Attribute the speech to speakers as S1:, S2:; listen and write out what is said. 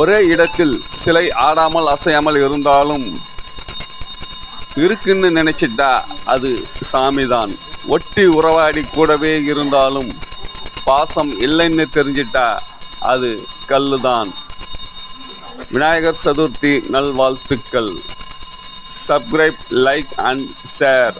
S1: ஒரே இடத்தில் சிலை ஆடாமல் அசையாமல் இருந்தாலும் இருக்குன்னு நினைச்சிட்டா அது சாமிதான். ஒட்டி உறவாடி கூடவே இருந்தாலும் பாசம் இல்லைன்னு தெரிஞ்சிட்டா அது கல்லுதான். விநாயகர் சதுர்த்தி நல்வாழ்த்துக்கள். Subscribe like and share